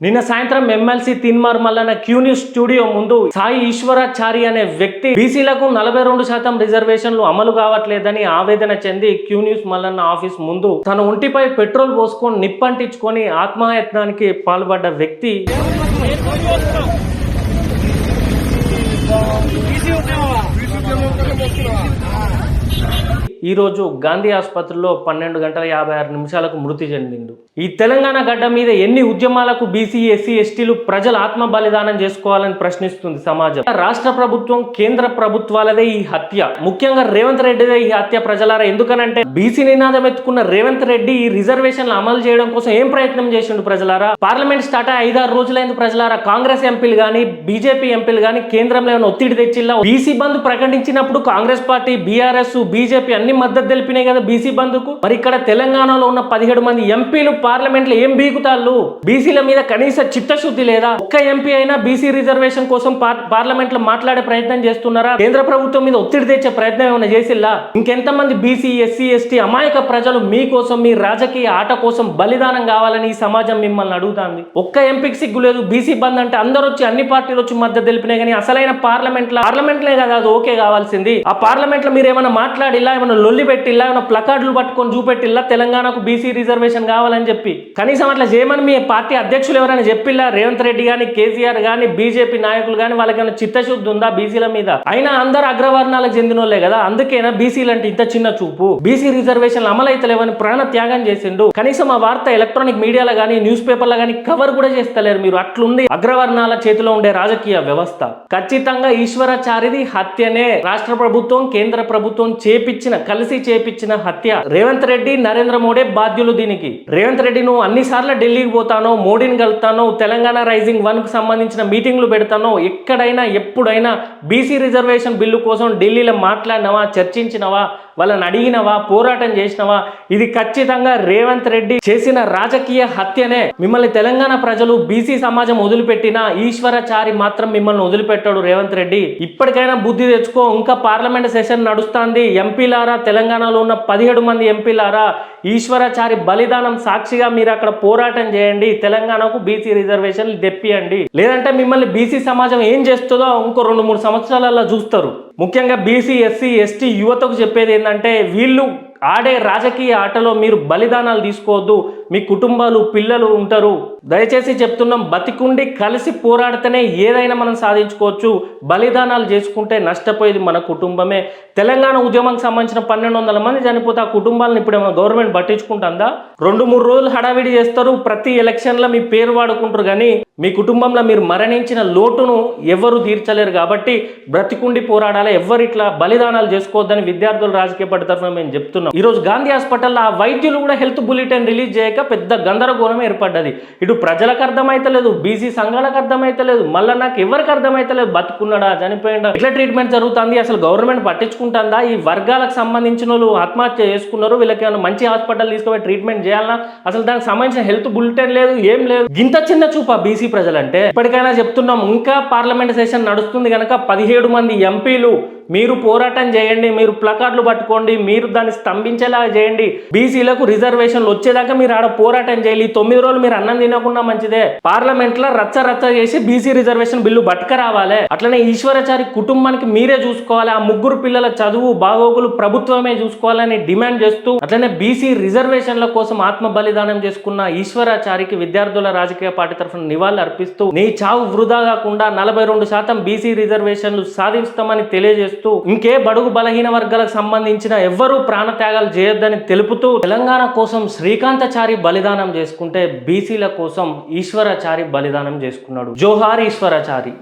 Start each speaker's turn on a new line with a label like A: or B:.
A: నిన్న సాయంత్రం MLC Teenmar Mallanna Q news studio ముందు సాయి ఈశ్వరాచారి అనే వ్యక్తి బీసీలకు నలభై రెండు శాతం రిజర్వేషన్లు అమలు కావట్లేదని ఆవేదన చెంది క్యూ న్యూస్ మల్లన్న ఆఫీస్ ముందు తన ఒంటిపై పెట్రోల్ పోసుకొని నిప్పంటించుకొని ఆత్మయత్నానికి పాల్పడ్డ వ్యక్తి ఈ రోజు గాంధీ ఆసుపత్రిలో పన్నెండు గంటల యాభై ఆరు నిమిషాలకు మృతి చెందిండు. ఈ తెలంగాణ గడ్డ మీద ఎన్ని ఉద్యమాలకు బీసీ ఎస్సీ ఎస్టీలు ప్రజలు ఆత్మ బలిదానం చేసుకోవాలని ప్రశ్నిస్తుంది సమాజం. రాష్ట్ర ప్రభుత్వం కేంద్ర ప్రభుత్వాలదే ఈ హత్య. ముఖ్యంగా రేవంత్ రెడ్డిదే ఈ హత్య ప్రజలారా? ఎందుకనంటే బీసీ నినాదం ఎత్తుకున్న రేవంత్ రెడ్డి ఈ రిజర్వేషన్లు అమలు చేయడం కోసం ఏం ప్రయత్నం చేసిండు ప్రజలారా? పార్లమెంట్ స్టార్ట్ అయ్యి ఐదారు రోజులైంది ప్రజలారా? కాంగ్రెస్ ఎంపీలు కానీ బీజేపీ ఎంపీలు కానీ కేంద్రంలో ఏమైనా ఒత్తిడి తెచ్చిల్లా? బీసీ బంద్ ప్రకటించినప్పుడు కాంగ్రెస్ పార్టీ బీఆర్ఎస్ బీజేపీ అన్ని మద్దతు తెలిపినాయి కదా బీసీ బంధుకు. మరి ఇక్కడ తెలంగాణలో ఉన్న పదిహేడు మంది ఎంపీలు పార్లమెంట్లో ఏం బీగుతాళ్ళు? బీసీల మీద కనీస చిత్తశుద్ధి లేదా? ఒక్క ఎంపీ అయినా బీసీ రిజర్వేషన్ కోసం పార్లమెంట్లో మాట్లాడే ప్రయత్నం చేస్తున్నారా? కేంద్ర ప్రభుత్వం మీద ఒత్తిడి తెచ్చే ప్రయత్నం ఏమైనా చేసిల్లా? ఇంకెంత మంది బీసీ ఎస్సీ ఎస్టీ అమాయక ప్రజలు మీకోసం మీ రాజకీయ ఆట కోసం బలిదానం కావాలని ఈ సమాజం మిమ్మల్ని అడుగుతాంది? ఒక్క ఎంపీకి సిగ్గు లేదు. బీసీ బంద్ అంటే అందరూ వచ్చి అన్ని పార్టీలు వచ్చి మద్దతు తెలిపినాయి కానీ అసలైన పార్లమెంట్లో పార్లమెంట్ లే కదా అది ఓకే కావాల్సింది. ఆ పార్లమెంట్లో మీరు ఏమైనా మాట్లాడిల్లా? ఏమైనా లొల్లి పెట్టిల్లా ఏమైనా ప్లకార్డులు పట్టుకొని చూపెట్టిల్లా తెలంగాణకు బీసీ రిజర్వేషన్ కావాలని చెప్పి. కనీసం అట్లా చేయమని మీ పార్టీ అధ్యక్షులు ఎవరైనా చెప్పిల్లా? రేవంత్ రెడ్డి కానీ కేసీఆర్ కానీ బీజేపీ నాయకులు కానీ వాళ్ళకి చిత్తశుద్ధి ఉందా బీసీల మీద? అయినా అందరు అగ్రవర్ణాలకు చెందిన కదా అందుకేనా బీసీలు అంటే ఇంత చిన్న చూపు? బీసీ రిజర్వేషన్లు అమలైతలేవని ప్రాణ త్యాగం చేసిండు. కనీసం ఆ వార్త ఎలక్ట్రానిక్ మీడియాలో కానీ న్యూస్ పేపర్లో కానీ కవర్ కూడా చేస్తలేరు మీరు. అట్లుంది అగ్రవర్ణాల చేతిలో ఉండే రాజకీయ వ్యవస్థ. ఖచ్చితంగా ఈశ్వరాచారిది హత్యనే. రాష్ట్ర ప్రభుత్వం కేంద్ర ప్రభుత్వం చేపించిన కలిసి చేపించిన హత్య. రేవంత్ రెడ్డి నరేంద్ర మోడీ బాధ్యులు దీనికి. రేవంత్ రెడ్డి నువ్వు అన్ని సార్లు ఢిల్లీకి పోతానో మోడీని కలుతానో తెలంగాణ రైజింగ్ వన్కు సంబంధించిన మీటింగ్లు పెడతానో ఎక్కడైనా ఎప్పుడైనా బీసీ రిజర్వేషన్ బిల్లు కోసం ఢిల్లీలో మాట్లాడినవా చర్చించినవా వాళ్ళని అడిగినవా పోరాటం చేసినవా? ఇది ఖచ్చితంగా రేవంత్ రెడ్డి చేసిన రాజకీయ హత్యనే. మిమ్మల్ని తెలంగాణ ప్రజలు బీసీ సమాజం వదిలిపెట్టిన ఈశ్వరాచారి మాత్రం మిమ్మల్ని వదిలిపెట్టాడు రేవంత్ రెడ్డి. ఇప్పటికైనా బుద్ధి తెచ్చుకో ఇంకా పార్లమెంట్ సెషన్ నడుస్తుంది. ఎంపీలారా తెలంగాణలో ఉన్న పదిహేడు మంది ఎంపీలారా? ఈశ్వరాచారి బలిదానం సాక్షిగా మీరు అక్కడ పోరాటం చేయండి. తెలంగాణకు బీసీ రిజర్వేషన్లు తెప్పియండి. లేదంటే మిమ్మల్ని బీసీ సమాజం ఏం చేస్తుందో ఇంకో రెండు మూడు సంవత్సరాలలో చూస్తారు. ముఖ్యంగా బీసీ ఎస్సీ ఎస్టీ యువతకు చెప్పేది ఏంటంటే వీళ్ళు ఆడే రాజకీయ ఆటలో మీరు బలిదానాలు తీసుకోవద్దు. మీ కుటుంబాలు పిల్లలు ఉంటారు. దయచేసి చెప్తున్నాం బతికుండి కలిసి పోరాడితేనే ఏదైనా మనం సాధించుకోవచ్చు. బలిదానాలు చేసుకుంటే నష్టపోయేది మన కుటుంబమే. తెలంగాణ ఉద్యమానికి సంబంధించిన పన్నెండు వందల మంది చనిపోతే ఆ కుటుంబాలను ఇప్పుడు ఏమైనా గవర్నమెంట్ పట్టించుకుంటుందా? రెండు మూడు రోజులు హడావిడి చేస్తారు ప్రతి ఎలక్షన్లో మీ పేరు వాడుకుంటారు కానీ మీ కుటుంబంలో మీరు మరణించిన లోటును ఎవరు తీర్చలేరు కాబట్టి బ్రతికుండి పోరాడాలి ఎవరు ఇట్లా బలిదానాలు చేసుకోవద్దని విద్యార్థులు రాజకీయ పార్టీ తరఫున మేము చెప్తున్నాం. ఈ రోజు గాంధీ హాస్పిటల్లో ఆ వైద్యులు కూడా హెల్త్ బులెటిన్ రిలీజ్ చేయక పెద్ద గందరగోళం ఏర్పడ్డది. ఇటు ప్రజలకు అర్థమైతలేదు బీసీ సంఘాలకు అర్థమైతలేదు మళ్ళీ నాకు ఎవరికి అర్థమైతలేదు బతుకున్నాడా చనిపోయిందా ఇట్లా ట్రీట్మెంట్ జరుగుతుంది అసలు గవర్నమెంట్ పట్టించుకుంటుందా ఈ వర్గాలకు సంబంధించిన వాళ్ళు ఆత్మహత్య చేసుకున్నారు వీళ్ళకి ఏమైనా మంచి హాస్పిటల్ తీసుకుపోయి ట్రీట్మెంట్ చేయాలన్నా అసలు దానికి సంబంధించిన హెల్త్ బులెటిన్ లేదు ఏం లేదు. ఇంత చిన్న చూపా బీసీ ప్రజలంటే. ఇప్పటికైనా చెప్తున్నాం ఇంకా పార్లమెంట్ సెషన్ నడుస్తుంది కనుక పదిహేడు మంది ఎంపీలు మీరు పోరాటం చేయండి మీరు ప్లకార్డులు పట్టుకోండి మీరు దాన్ని స్తంభించేలాగా చేయండి. బీసీలకు రిజర్వేషన్లు వచ్చేదాకా మీరు ఆడ పోరాటం చేయాలి. తొమ్మిది రోజులు మీరు అన్నం తినకుండా మంచిదే. పార్లమెంట్లో రచ్చ రచ్చ చేసి బీసీ రిజర్వేషన్ బిల్లు బట్క రావాలి అట్లనే ఈశ్వరాచారి కుటుంబానికి మీరే చూసుకోవాలి. ఆ ముగ్గురు పిల్లల చదువు బాగోగులు ప్రభుత్వమే చూసుకోవాలని డిమాండ్ చేస్తూ అట్లనే బీసీ రిజర్వేషన్ల కోసం ఆత్మ బలిదానం చేసుకున్న ఈశ్వరాచారికి విద్యార్థుల రాజకీయ పార్టీ తరఫున నివాళులు అర్పిస్తూ నీ చావు వృధా కాకుండా నలభై రెండు శాతం బీసీ రిజర్వేషన్లు సాధిస్తామని తెలియజేస్తూ ఇంకే బడుగు బలహీన వర్గాలకు సంబంధించిన ఎవ్వరూ ప్రాణత్యాగాలు చేయొద్దని తెలుపుతూ తెలంగాణ కోసం శ్రీకాంతచారి బలిదానం చేసుకుంటే బీసీల కోసం ఈశ్వరాచారి బలిదానం చేసుకున్నాడు. జోహార్ ఈశ్వరాచారి